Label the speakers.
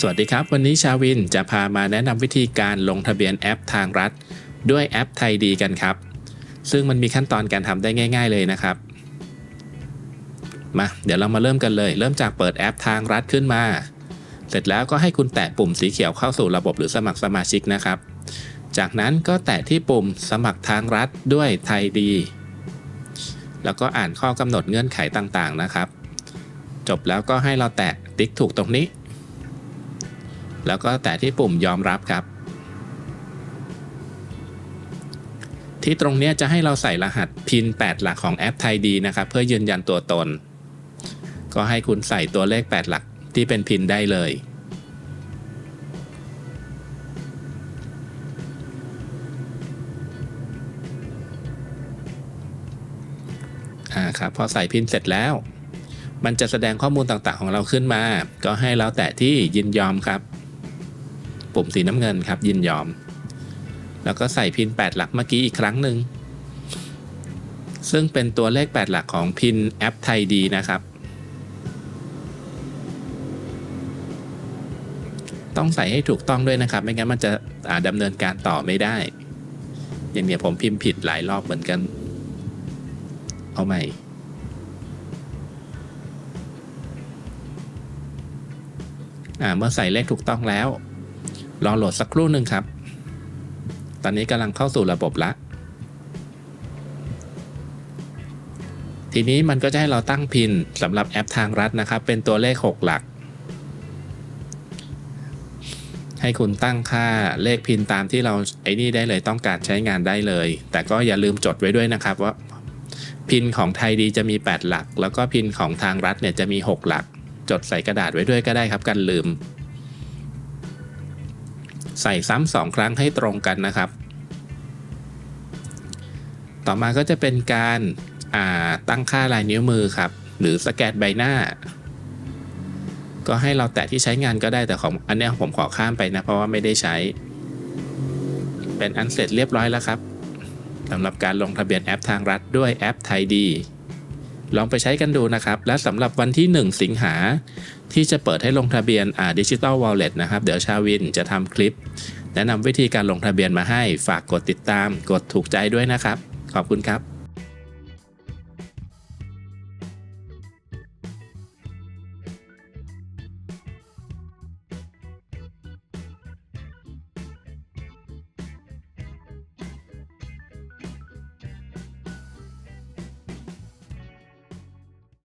Speaker 1: สวัสดีครับ วันนี้ชาวินจะพามาแนะนำวิธีการลงทะเบียนแอปทางรัฐ ด้วยแอปไทยดีกันครับ ซึ่งมันมีขั้นตอนการทำได้ง่าย ๆ เลยนะครับ มาเดี๋ยวเรามาเริ่มกันเลย เริ่มจากเปิดแอปทางรัฐขึ้นมา เสร็จแล้วก็ให้คุณแตะปุ่มสีเขียวเข้าสู่ระบบหรือสมัครสมาชิกนะครับ จากนั้นก็แตะที่ปุ่มสมัครทางรัฐด้วยไทยดี แล้วก็อ่านข้อกำหนดเงื่อนไขต่างๆนะครับ จบแล้วก็ให้เราแตะติ๊กถูกตรงนี้ แล้วก็แตะที่ปุ่มยอมรับครับ ที่ตรงนี้จะให้เราใส่รหัสพิน 8 หลักของแอปไทยดีนะครับเพื่อยืนยันตัวตน ก็ให้คุณใส่ตัวเลข 8 หลักที่เป็นพินได้เลยอ่าครับพอใส่พินเสร็จแล้ว มันจะแสดงข้อมูลต่างๆของเราขึ้นมา ก็ให้เราแตะที่ยินยอมครับ ปุ่มสีน้ำเงินครับ ยินยอม แล้วก็ใส่พิน 8 หลักเมื่อกี้อีกครั้งหนึ่ง ซึ่งเป็นตัวเลข 8 หลักของพินแอปไทยดีนะครับ ต้องใส่ให้ถูกต้องด้วยนะครับ ไม่งั้นมันจะดำเนินการต่อไม่ได้ อย่างเนี้ยผมพิมพ์ผิดหลายรอบเหมือนกัน เอาใหม่เมื่อใส่เลขถูกต้องแล้ว รอโหลดสักครู่หนึ่งครับ ตอนนี้กำลังเข้าสู่ระบบละ ทีนี้มันก็จะให้เราตั้งพินสำหรับแอปทางรัฐนะครับ เป็นตัวเลข 6 หลัก ให้คุณตั้งค่าเลขพินตามที่เราไอ้นี่ได้เลยต้องการใช้งานได้เลย แต่ก็อย่าลืมจดไว้ด้วยนะครับว่าพินของไทยดีจะมี 8 หลัก แล้วก็พินของทางรัฐเนี่ยจะมี 6 หลัก จดใส่กระดาษไว้ด้วยก็ได้ครับกันลืม ใส่ซ้ำสองครั้งให้ตรงกันนะครับ ต่อมาก็จะเป็นการตั้งค่าลายนิ้วมือครับ หรือสแกนใบหน้า ก็ให้เราแตะที่ใช้งานก็ได้แต่ของอันนี้ผมขอข้ามไปนะเพราะว่าไม่ได้ใช้ เป็นอันเสร็จเรียบร้อยแล้วครับสำหรับการลงทะเบียนแอปทางรัฐด้วยแอปไทยดี ลองไปใช้กันดูนะครับ และสำหรับวันที่ 1 สิงหาที่จะเปิดให้ลงทะเบียนอ่าดิจิตอลวอลเล็ตนะครับ เดี๋ยวชาวินจะทำคลิป แนะนำวิธีการลงทะเบียนมาให้ฝากกดติดตาม กดถูกใจด้วยนะครับ ขอบคุณครับ